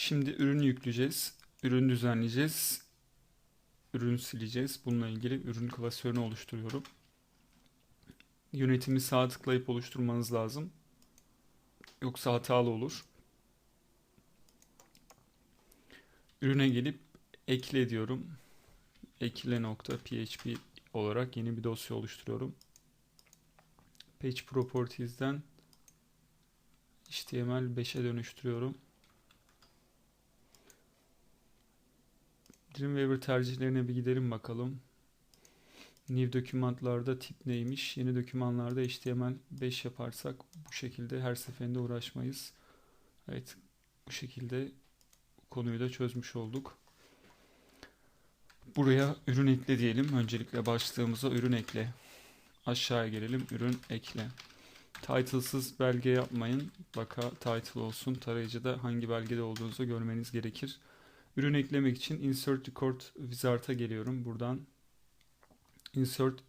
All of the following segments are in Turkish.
Şimdi ürünü yükleyeceğiz. Ürün düzenleyeceğiz. Ürün sileceğiz. Bununla ilgili ürün klasörünü oluşturuyorum. Yönetimi sağ tıklayıp oluşturmanız lazım. Yoksa hatalı olur. Ürüne gelip ekle diyorum. Ekle nokta php olarak yeni bir dosya oluşturuyorum. Page Properties'den HTML 5'e dönüştürüyorum. Dreamweaver tercihlerine bir gidelim bakalım. New dokümanlarda tip neymiş? Yeni dokümanlarda HTML 5 yaparsak bu şekilde her seferinde uğraşmayız. Evet bu şekilde konuyu da çözmüş olduk. Buraya ürün ekle diyelim. Öncelikle başlığımıza ürün ekle. Aşağıya gelelim. Ürün ekle. Title'sız belge yapmayın. Baka title olsun. Tarayıcıda hangi belgede olduğunuzu görmeniz gerekir. Ürün eklemek için Insert Record Wizard'a geliyorum. Buradan Insert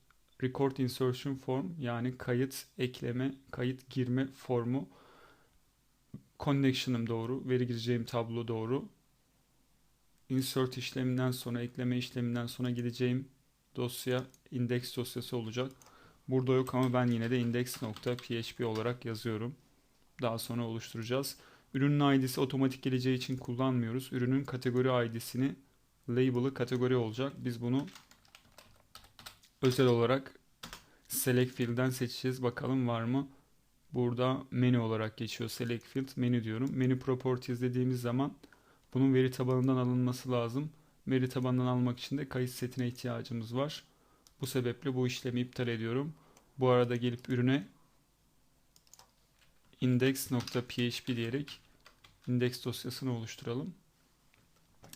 Record Insertion Form yani kayıt ekleme, kayıt girme formu Connection'ım doğru, veri gireceğim tablo doğru. Insert işleminden sonra, ekleme işleminden sonra gideceğim dosya index dosyası olacak. Burada yok ama ben yine de index.php olarak yazıyorum. Daha sonra oluşturacağız. Ürünün ID'si otomatik geleceği için kullanmıyoruz. Ürünün kategori ID'sini label'ı kategori olacak. Biz bunu özel olarak select field'den seçeceğiz. Bakalım var mı? Burada menü olarak geçiyor. Select field menü diyorum. Menü properties dediğimiz zaman bunun veri tabanından alınması lazım. Veri tabanından almak için de kayıt setine ihtiyacımız var. Bu sebeple bu işlemi iptal ediyorum. Bu arada gelip ürüne index.php diyerek index dosyasını oluşturalım.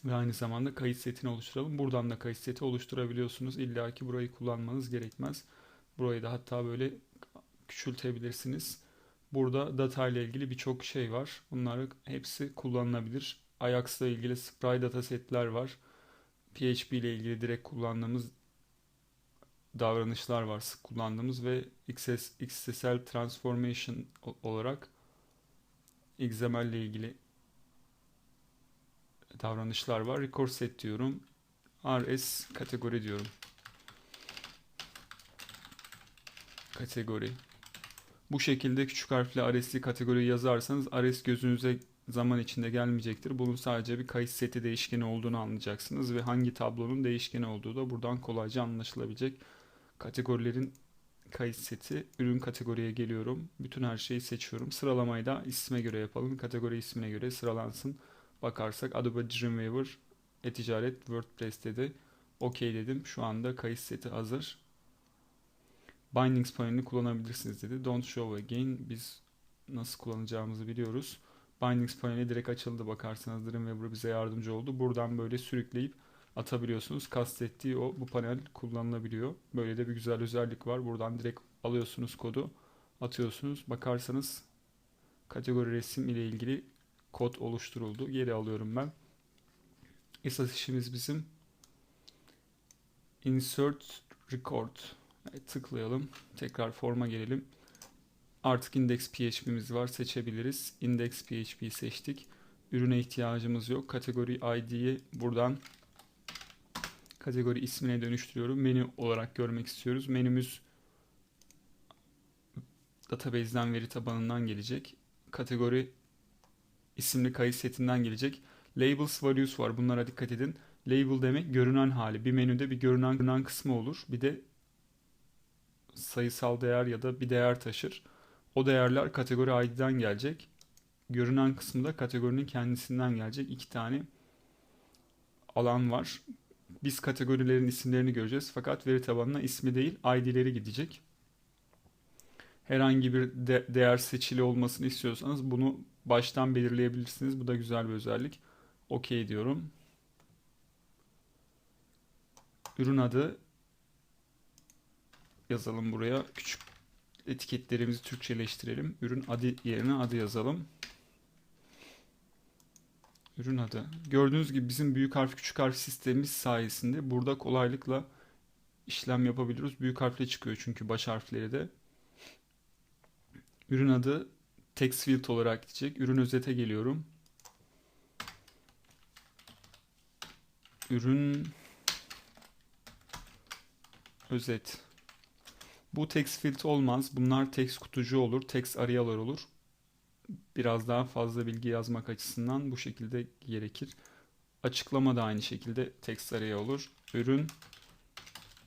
Ve aynı zamanda kayıt setini oluşturalım. Buradan da kayıt seti oluşturabiliyorsunuz. İlla ki burayı kullanmanız gerekmez. Burayı da hatta böyle küçültebilirsiniz. Burada data ile ilgili birçok şey var. Bunlar hepsi kullanılabilir. Ajax ile ilgili spray datasetler var. PHP ile ilgili direkt kullandığımız davranışlar var sık kullandığımız ve XS, XSL Transformation olarak XML ile ilgili davranışlar var. Record set diyorum. RS kategori diyorum. Kategori. Bu şekilde küçük harfle RS'i kategori yazarsanız RS gözünüze zaman içinde gelmeyecektir. Bunun sadece bir kayıt seti değişkeni olduğunu anlayacaksınız ve hangi tablonun değişkeni olduğu da buradan kolayca anlaşılabilecek. Kategorilerin kayıt seti, ürün kategoriye geliyorum. Bütün her şeyi seçiyorum. Sıralamayı da isme göre yapalım. Kategori ismine göre sıralansın. Bakarsak Adobe Dreamweaver e-ticaret WordPress dedi. OK dedim. Şu anda kayıt seti hazır. Bindings panelini kullanabilirsiniz dedi. Don't show again. Biz nasıl kullanacağımızı biliyoruz. Bindings paneli direkt açıldı bakarsanız Dreamweaver bize yardımcı oldu. Buradan böyle sürükleyip atabiliyorsunuz. Kastettiği o bu panel kullanılabiliyor. Böyle de bir güzel özellik var. Buradan direkt alıyorsunuz kodu atıyorsunuz. Bakarsanız kategori resim ile ilgili kod oluşturuldu. Geri alıyorum ben. Esas işimiz bizim insert record. Evet, tıklayalım. Tekrar forma gelelim. Artık index PHP'miz var. Seçebiliriz. Index PHP seçtik. Ürüne ihtiyacımız yok. Kategori ID'yi buradan kategori ismine dönüştürüyorum. Menü olarak görmek istiyoruz. Menümüz database'den veri tabanından gelecek. Kategori isimli kayıt setinden gelecek. Labels values var. Bunlara dikkat edin. Label demek görünen hali. Bir menüde bir görünen, görünen kısmı olur. Bir de sayısal değer ya da bir değer taşır. O değerler kategori ID'den gelecek. Görünen kısmı da kategorinin kendisinden gelecek. İki tane alan var. Biz kategorilerin isimlerini göreceğiz. Fakat veri tabanına ismi değil ID'leri gidecek. Herhangi bir de değer seçili olmasını istiyorsanız bunu baştan belirleyebilirsiniz. Bu da güzel bir özellik. OK diyorum. Ürün adı yazalım buraya. Küçük etiketlerimizi Türkçeleştirelim. Ürün adı yerine adı yazalım. Ürün adı. Gördüğünüz gibi bizim büyük harf küçük harf sistemimiz sayesinde burada kolaylıkla işlem yapabiliyoruz. Büyük harfle çıkıyor çünkü baş harfleri de. Ürün adı text field olarak gidecek. Ürün özete geliyorum. ürün özet. Bu text field olmaz. Bunlar text kutucu olur, text arayalar olur. Biraz daha fazla bilgi yazmak açısından bu şekilde gerekir. Açıklama da aynı şekilde text araya olur. Ürün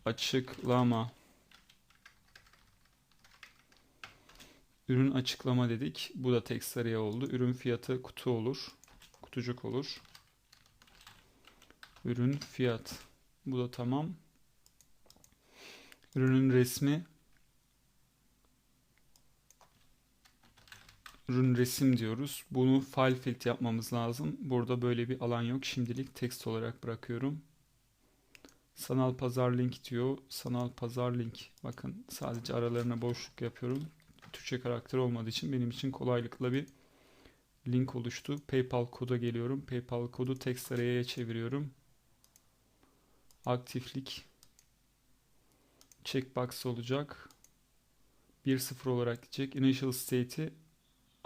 açıklama Ürün açıklama dedik. Bu da text araya oldu. Ürün fiyatı kutu olur. Kutucuk olur. Ürün fiyat. Bu da tamam. Ürünün resmi. Ürün resim diyoruz. Bunu file field yapmamız lazım. Burada böyle bir alan yok. Şimdilik text olarak bırakıyorum. Sanal pazar link diyor. Sanal pazar link. Bakın sadece aralarına boşluk yapıyorum. Türkçe karakter olmadığı için benim için kolaylıkla bir link oluştu. PayPal koda geliyorum. PayPal kodu text araya'ya çeviriyorum. Aktiflik checkbox olacak. 1.0 olarak gidecek. Initial state'i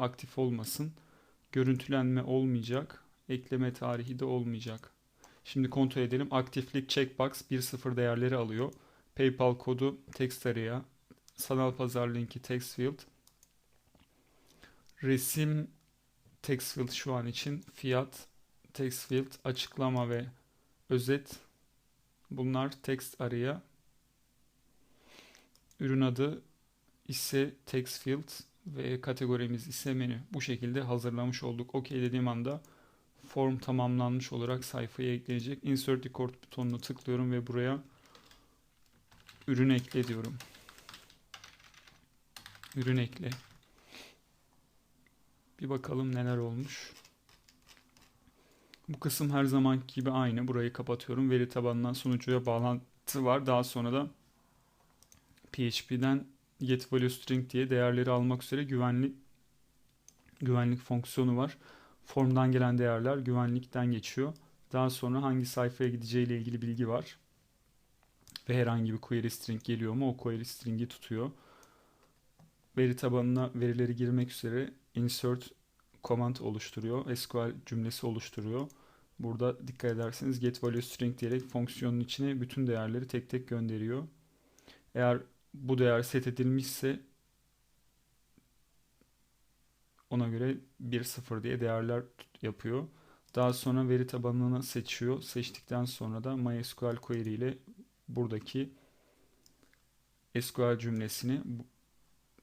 aktif olmasın. Görüntülenme olmayacak. Ekleme tarihi de olmayacak. Şimdi kontrol edelim. Aktiflik checkbox 1.0 değerleri alıyor. PayPal kodu text araya. Sanal pazar linki text field. Resim text field şu an için. Fiyat text field. Açıklama ve özet. Bunlar text araya. Ürün adı ise text field ve kategorimiz ise menü. Bu şekilde hazırlamış olduk. OK dediğim anda form tamamlanmış olarak sayfaya eklenecek. Insert record butonuna tıklıyorum ve buraya ürün ekle diyorum. Ürün ekle. Bir bakalım neler olmuş. Bu kısım her zaman gibi aynı. Burayı kapatıyorum. Veri tabanından sunucuya bağlantı var. Daha sonra da PHP'den get value string diye değerleri almak üzere güvenlik güvenlik fonksiyonu var. Formdan gelen değerler güvenlikten geçiyor. Daha sonra hangi sayfaya gideceği ile ilgili bilgi var. Ve herhangi bir query string geliyor mu o query string'i tutuyor. Veri tabanına verileri girmek üzere insert command oluşturuyor. SQL cümlesi oluşturuyor. Burada dikkat ederseniz get value string diyerek fonksiyonun içine bütün değerleri tek tek gönderiyor. Eğer bu değer set edilmişse ona göre 1-0 diye değerler yapıyor. Daha sonra veri tabanını seçiyor. Seçtikten sonra da MySQL query ile buradaki SQL cümlesini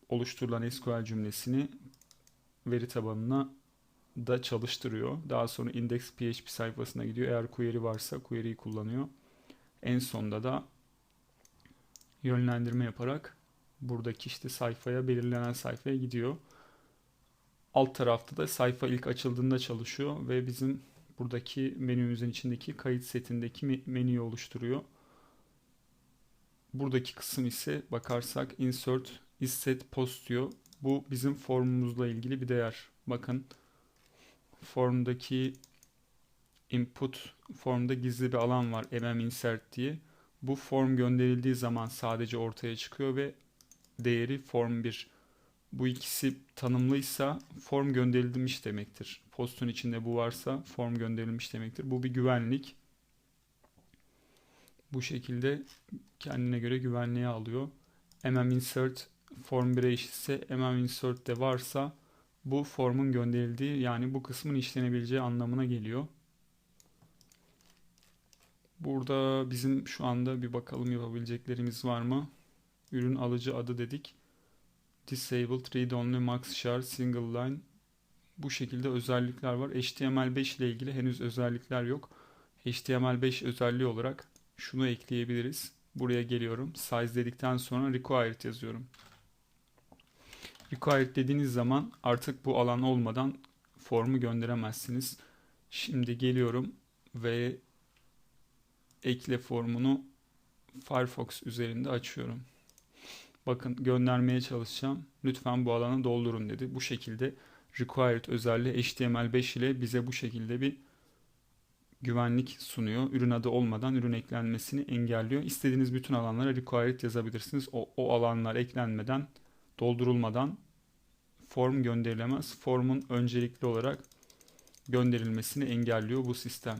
oluşturulan SQL cümlesini veri tabanına da çalıştırıyor. Daha sonra index.php sayfasına gidiyor. Eğer query varsa query'yi kullanıyor. En sonda da yönlendirme yaparak buradaki işte sayfaya belirlenen sayfaya gidiyor. Alt tarafta da sayfa ilk açıldığında çalışıyor ve bizim buradaki menümüzün içindeki kayıt setindeki menüyü oluşturuyor. Buradaki kısım ise bakarsak insert isset post diyor. Bu bizim formumuzla ilgili bir değer. Bakın formdaki input formda gizli bir alan var mm insert diye. Bu form gönderildiği zaman sadece ortaya çıkıyor ve değeri form 1. Bu ikisi tanımlıysa form gönderilmiş demektir. Postun içinde bu varsa form gönderilmiş demektir. Bu bir güvenlik. Bu şekilde kendine göre güvenliğe alıyor. mm insert form 1'e eşitse mm insert de varsa bu formun gönderildiği yani bu kısmın işlenebileceği anlamına geliyor. Burada bizim şu anda bir bakalım yapabileceklerimiz var mı? Ürün alıcı adı dedik. Disabled, read only, max char, single line. Bu şekilde özellikler var. HTML5 ile ilgili henüz özellikler yok. HTML5 özelliği olarak şunu ekleyebiliriz. Buraya geliyorum. Size dedikten sonra required yazıyorum. Required dediğiniz zaman artık bu alan olmadan formu gönderemezsiniz. Şimdi geliyorum ve ekle formunu Firefox üzerinde açıyorum. Bakın göndermeye çalışacağım. Lütfen bu alanı doldurun dedi. Bu şekilde required özelliği HTML5 ile bize bu şekilde bir güvenlik sunuyor. Ürün adı olmadan ürün eklenmesini engelliyor. İstediğiniz bütün alanlara required yazabilirsiniz. O, o alanlar eklenmeden, doldurulmadan form gönderilemez. Formun öncelikli olarak gönderilmesini engelliyor bu sistem.